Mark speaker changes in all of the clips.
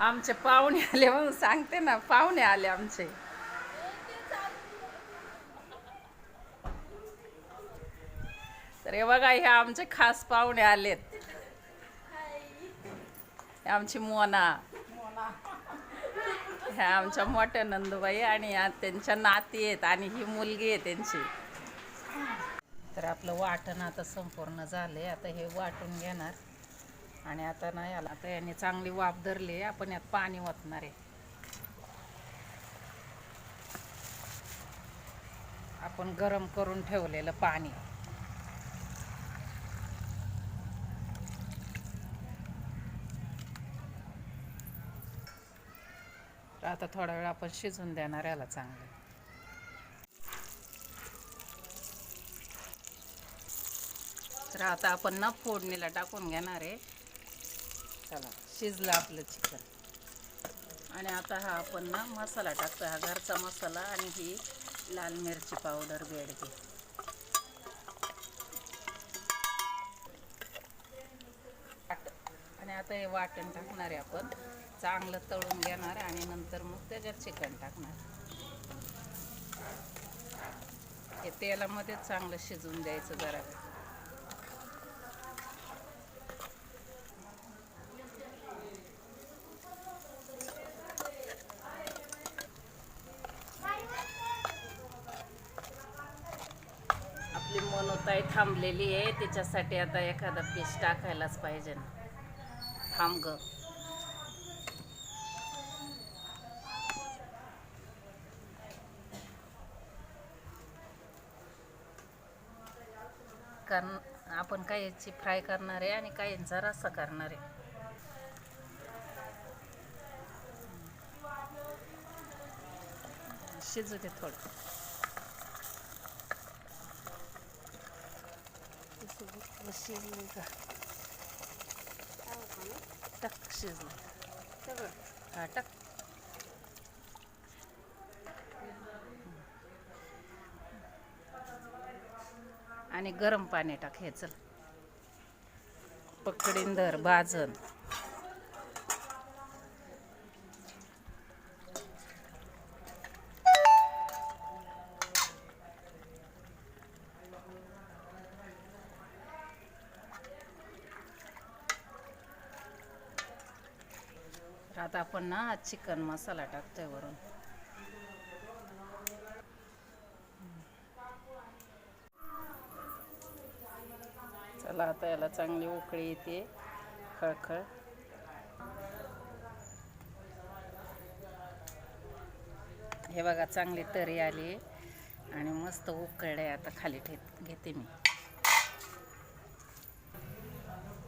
Speaker 1: आमचे पाहुणे आले म्हणून सांगते ना पाहुणे आले आमचे. तर हे बघा हे आमचे खास पाहुणे आलेत. हे आमची मोना. ह्या आमच्या मोठ्या नंदूबाई आणि त्यांच्या नाती आहेत आणि ही मुलगी आहे त्यांची. तर आपलं वाटण आता संपूर्ण झालंय. आता हे वाटून घेणार. आणि आता नाही आला. आता याने चांगली वाफ धरली आपण यात पाणी ओतणार आहे. आपण गरम करून ठेवलेलं पाणी. आता थोडा वेळ आपण शिजून देणार याला चांगलं. तर आता आपण ना फोडणीला टाकून घेणार आहे. चला. शिजलं आपलं चिकन. आणि आता हा आपण ना मसाला टाकतो हा घरचा मसाला आणि ही लाल मिरची पावडर बेडगी आणि आता हे वाटण टाकणार आहे आपण. चांगलं तळून घेणार आणि नंतर मग त्याच्यात चिकन टाकणार. हे तेलामध्येच चांगलं शिजवून द्यायचं जरा आपली गाय थांबलेली आहे त्याच्यासाठी आता एखादा पीस टाकायलाच पाहिजे ना. थांब ग. कारण आपण काहीची फ्राय करणार आहे आणि काहींचा रस्सा करणार आहे. शिजू दे थोडं. शिजले का टाक शिजलं हा टाक आणि गरम पाणी टाक हे चल. पकडीन धर भाजन आता आपण ना चिकन मसाला टाकतोय वरून. चला आता याला चांगली उकळी येते. खळखळ. हे बघा चांगली तरी आली. आणि मस्त उकळले आता खाली ठे घेते मी.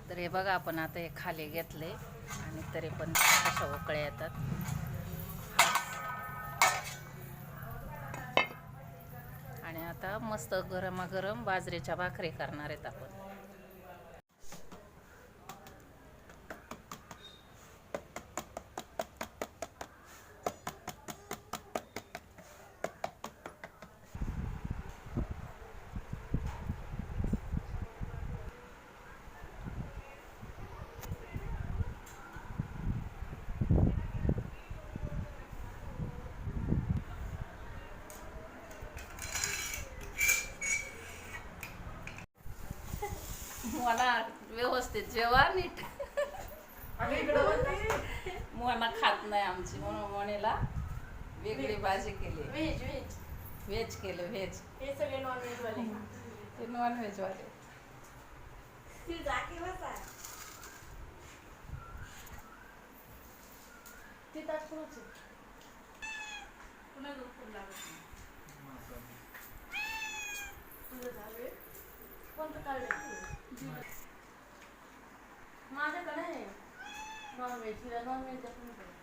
Speaker 1: तर हे बघा आपण आता हे खाली घेतले. आणि तरी पण अशा उकळ्या येतात. आणि आता मस्त गरमागरम बाजरीच्या भाकरी करणार आहेत आपण. मला व्यवस्थित जेवा नीट. मोना खात नाही आमची म्हणून मोनेला वेगळी भाजी केली.
Speaker 2: व्हेज व्हेज
Speaker 1: व्हेज केलं व्हेज
Speaker 2: हे सगळे नॉन व्हेज वाले.
Speaker 1: ते नॉन व्हेज वाले.
Speaker 2: ती जागी बसा. ती तास कुणाची? पुन्हा खूप लागत कोणतं काढलं माझ्याकडे आहे नॉन व्हेज तिला नॉन व्हेज